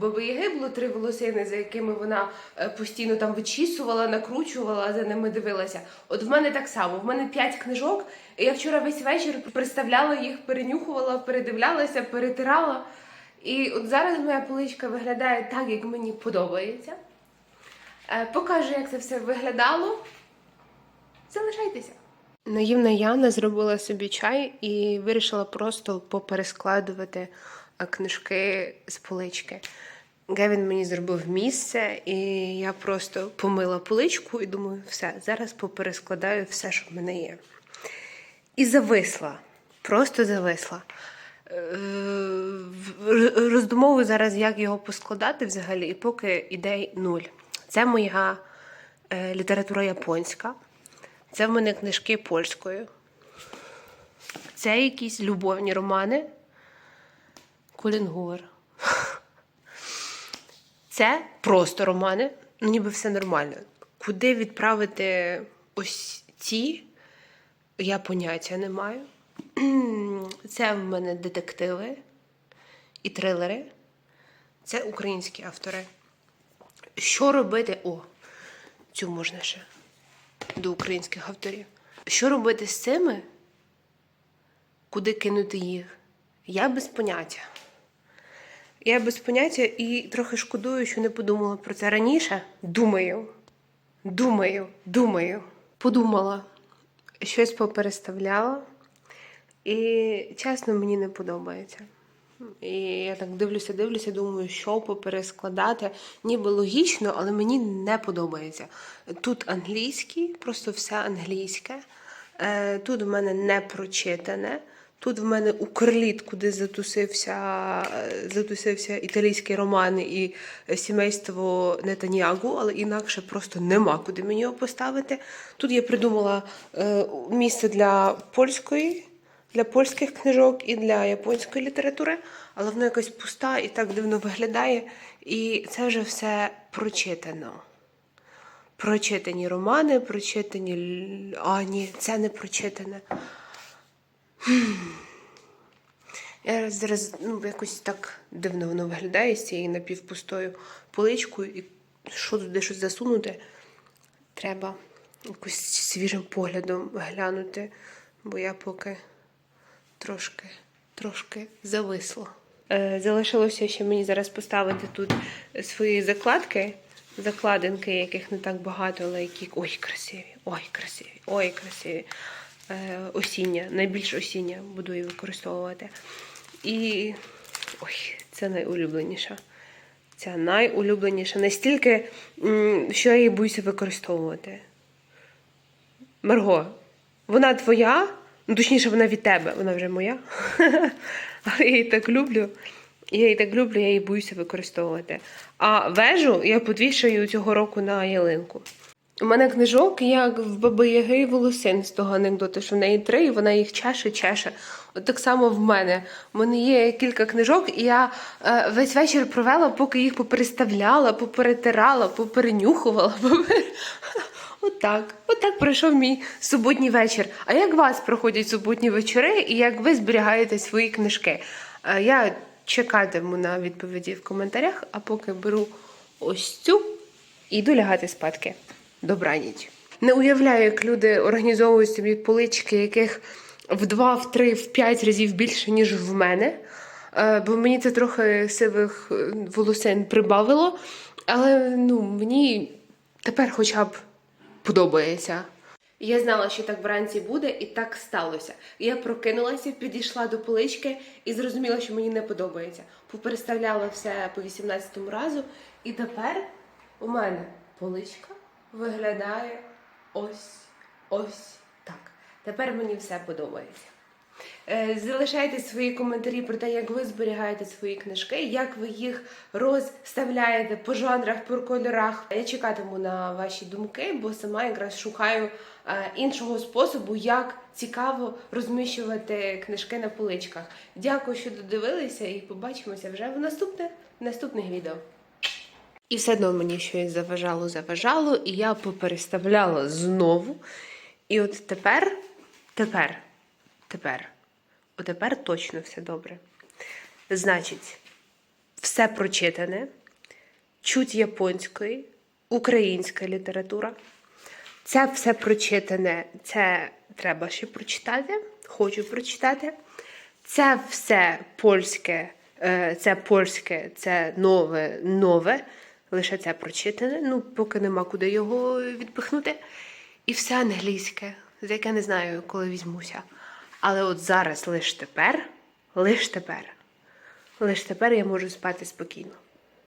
Баби Яги було три волосини, за якими вона е, постійно там вичісувала, накручувала, за ними дивилася. От в мене так само. В мене п'ять книжок, і я вчора весь вечір представляла їх, перенюхувала, передивлялася, перетирала. І от зараз моя поличка виглядає так, як мені подобається. Е, Покажу, як це все виглядало. Залишайтеся. Наївна Яна зробила собі чай і вирішила просто поперескладувати книжки з полички. Гевін мені зробив місце, і я просто помила поличку і думаю, все, зараз поперескладаю все, що в мене є. І зависла. Просто зависла. Е, Роздумовую зараз, як його поскладати взагалі, і поки ідей нуль. Це моя е, література японська. Це в мене книжки польською. Це якісь любовні романи. Колін Гувер. Це просто романи. Ну, ніби все нормально. Куди відправити ось ці, я поняття не маю. Це в мене детективи і трилери. Це українські автори. Що робити? О, цю можна ще до українських авторів. Що робити з цими? Куди кинути їх? Я без поняття. Я без поняття і трохи шкодую, що не подумала про це раніше. Думаю, думаю, думаю. Подумала, щось попереставляла, і чесно, мені не подобається. І я так дивлюся, дивлюся, думаю, що поперескладати. Ніби логічно, але мені не подобається. Тут англійський, просто все англійське. Е, Тут в мене не прочитане. Тут в мене укрліт, куди затусився, е, затусився італійський роман і сімейство Нетаньягу, але інакше просто нема куди мені його поставити. Тут я придумала е, місце для польської для польських книжок і для японської літератури, але воно якось пуста і так дивно виглядає. І це вже все прочитано. Прочитані романи, прочитані. А, ні, це не прочитане. Я зараз ну, якось так дивно воно виглядає з цією напівпустою поличкою, і що туди щось засунути, треба якось свіжим поглядом глянути, бо я поки трошки, трошки зависло. Е, залишилося ще мені зараз поставити тут свої закладки, закладинки, яких не так багато, але які ой, красиві, ой, красиві, ой, красиві. Е, осіння, найбільш осіння буду її використовувати. І ой, це найулюбленіша. Ця найулюбленіша. Настільки, що я її боюся використовувати. Марго, вона твоя, ну точніше, вона від тебе, вона вже моя. Але я її так люблю. Я її так люблю, я її боюся використовувати. А вежу я подвішую цього року на ялинку. У мене книжок, як в Баби Яги волосин з того анекдоту, що в неї три, і вона їх чеше, чеше. От так само в мене. У мене є кілька книжок, і я е, весь вечір провела, поки їх попереставляла, поперетирала, поперенюхувала. Попер... Отак. Отак пройшов мій суботній вечір. А як вас проходять суботні вечори і як ви зберігаєте свої книжки? Е, Я чекатиму на відповіді в коментарях, а поки беру ось цю і йду лягати спадки. Добраніч. Не уявляю, як люди організовують собі полички, яких в два, в три, в п'ять разів більше, ніж в мене. Е, Бо мені це трохи сивих е, волосин прибавило. Але ну, мені тепер хоча б подобається. Я знала, що так вранці буде, і так сталося. Я прокинулася, підійшла до полички і зрозуміла, що мені не подобається. Попереставляла все по 18-му разу, і тепер у мене поличка виглядає ось ось так. Тепер мені все подобається. Е, Залишайте свої коментарі про те, як ви зберігаєте свої книжки, як ви їх розставляєте по жанрах, по кольорах. Я чекатиму на ваші думки, бо сама якраз шукаю е, іншого способу, як цікаво розміщувати книжки на поличках. Дякую, що додивилися, і побачимося вже в наступних, наступних відео. І все одно мені щось заважало, заважало, і я попереставляла знову. І от тепер, тепер, тепер, от точно все добре. Значить, все прочитане, чуть японської, українська література. Це все прочитане, це треба ще прочитати, хочу прочитати. Це все польське, е, це польське, це нове, нове. Лише це прочитане. Ну, поки нема куди його відпихнути. І все англійське, за яке не знаю, коли візьмуся. Але от зараз, лише тепер, лише тепер, лише тепер я можу спати спокійно.